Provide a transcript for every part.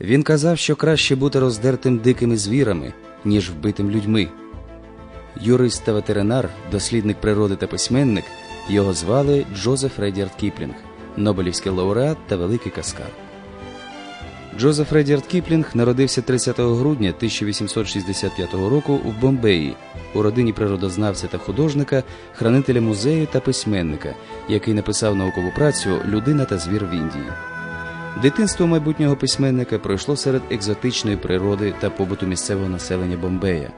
Він казав, що краще бути роздертим дикими звірами, ніж вбитим людьми. Юрист та ветеринар, дослідник природи та письменник, його звали Джозеф Редіард Кіплінг, Нобелівський лауреат та великий каскар. Джозеф Редіард Кіплінг народився 30 грудня 1865 року в Бомбеї у родині природознавця та художника, хранителя музею та письменника, який написав наукову працю Людина та звір в Індії. Дитинство майбутнього письменника пройшло серед екзотичної природи та побуту місцевого населення Бомбея.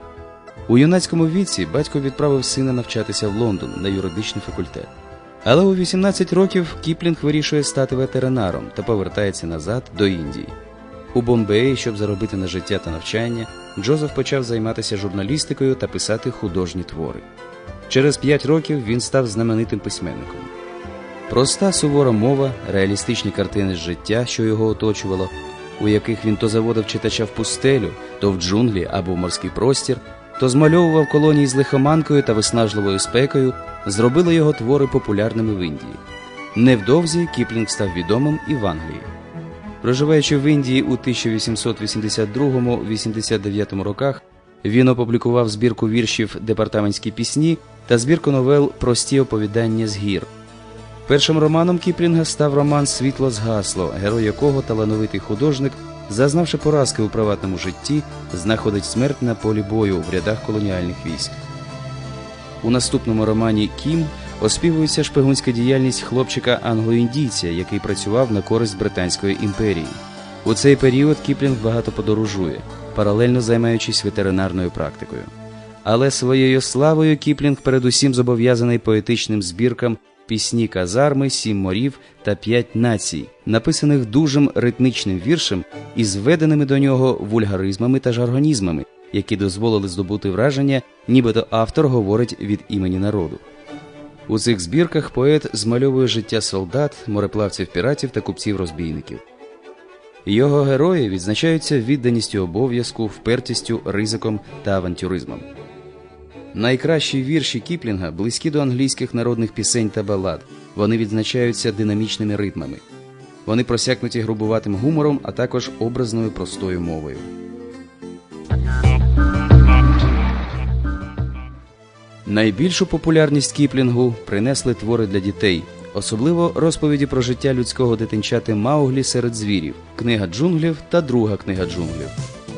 У юнацькому віці батько відправив сина навчатися в Лондон на юридичний факультет. Але у 18 років Кіплінг вирішує стати ветеринаром та повертається назад до Індії. У Бомбеї, щоб заробити на життя та навчання, Джозеф почав займатися журналістикою та писати художні твори. Через 5 років він став знаменитим письменником. Проста сувора мова, реалістичні картини з життя, що його оточувало, у яких він то заводив читача в пустелю, то в джунглі або в морський простір, то змальовував колонії з лихоманкою та виснажливою спекою, зробили його твори популярними в Індії. Невдовзі Кіплінг став відомим і в Англії. Проживаючи в Індії у 1882-89 роках, він опублікував збірку віршів Департаментські пісні та збірку новел Прості оповідання з гір. Першим романом Кіплінга став роман Світло згасло, герой якого талановитий художник, зазнавши поразки у приватному житті, знаходить смерть на полі бою в рядах колоніальних військ. У наступному романі Кім оспівується шпигунська діяльність хлопчика англоіндійця, який працював на користь Британської імперії. У цей період Кіплінг багато подорожує, паралельно займаючись ветеринарною практикою. Але своєю славою Кіплінг передусім зобов'язаний поетичним збіркам пісні казарми, сім морів та п'ять націй, написаних дужим ритмічним віршем і зведеними до нього вульгаризмами та жаргонізмами, які дозволили здобути враження, нібито автор говорить від імені народу. У цих збірках поет змальовує життя солдат, мореплавців піратів та купців-розбійників. Його герої відзначаються відданістю обов'язку, впертістю, ризиком та авантюризмом. Найкращі вірші Кіплінга близькі до англійських народних пісень та балад. Вони відзначаються динамічними ритмами. Вони просякнуті грубуватим гумором, а також образною простою мовою. Найбільшу популярність Кіплінгу принесли твори для дітей, особливо розповіді про життя людського дитинчати Мауглі серед звірів, книга джунглів та друга книга джунглів.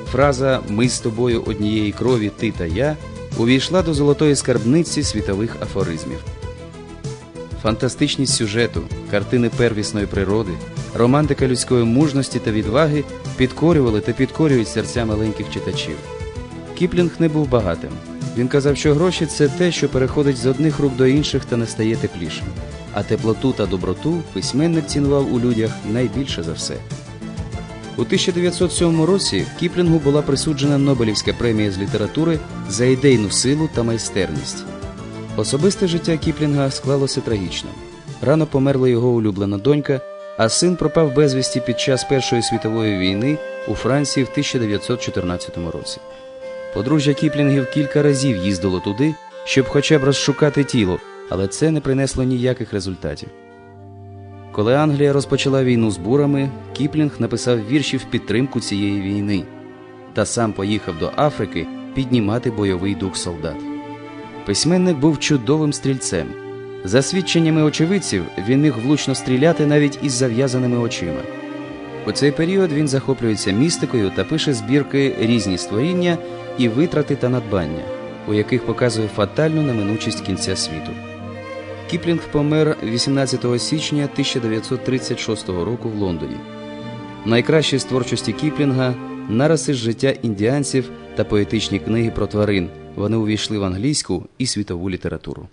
Фраза Ми з тобою однієї крові, ти та я увійшла до золотої скарбниці світових афоризмів. Фантастичність сюжету, картини первісної природи, романтика людської мужності та відваги підкорювали та підкорюють серця маленьких читачів. Кіплінг не був багатим. Він казав, що гроші це те, що переходить з одних рук до інших та не стає теплішим. А теплоту та доброту письменник цінував у людях найбільше за все. У 1907 році Кіплінгу була присуджена Нобелівська премія з літератури за ідейну силу та майстерність. Особисте життя Кіплінга склалося трагічно. Рано померла його улюблена донька, а син пропав безвісті під час Першої світової війни у Франції в 1914 році. Подружжя Кіплінгів кілька разів їздило туди, щоб хоча б розшукати тіло, але це не принесло ніяких результатів. Коли Англія розпочала війну з бурами, Кіплінг написав вірші в підтримку цієї війни та сам поїхав до Африки піднімати бойовий дух солдат. Письменник був чудовим стрільцем. За свідченнями очевидців, він міг влучно стріляти навіть із зав'язаними очима. У цей період він захоплюється містикою та пише збірки різні створіння і витрати та надбання, у яких показує фатальну неминучість кінця світу. Кіплінг помер 18 січня 1936 року в Лондоні. Найкращі з творчості Кіплінга нараси з життя індіанців та поетичні книги про тварин. Вони увійшли в англійську і світову літературу.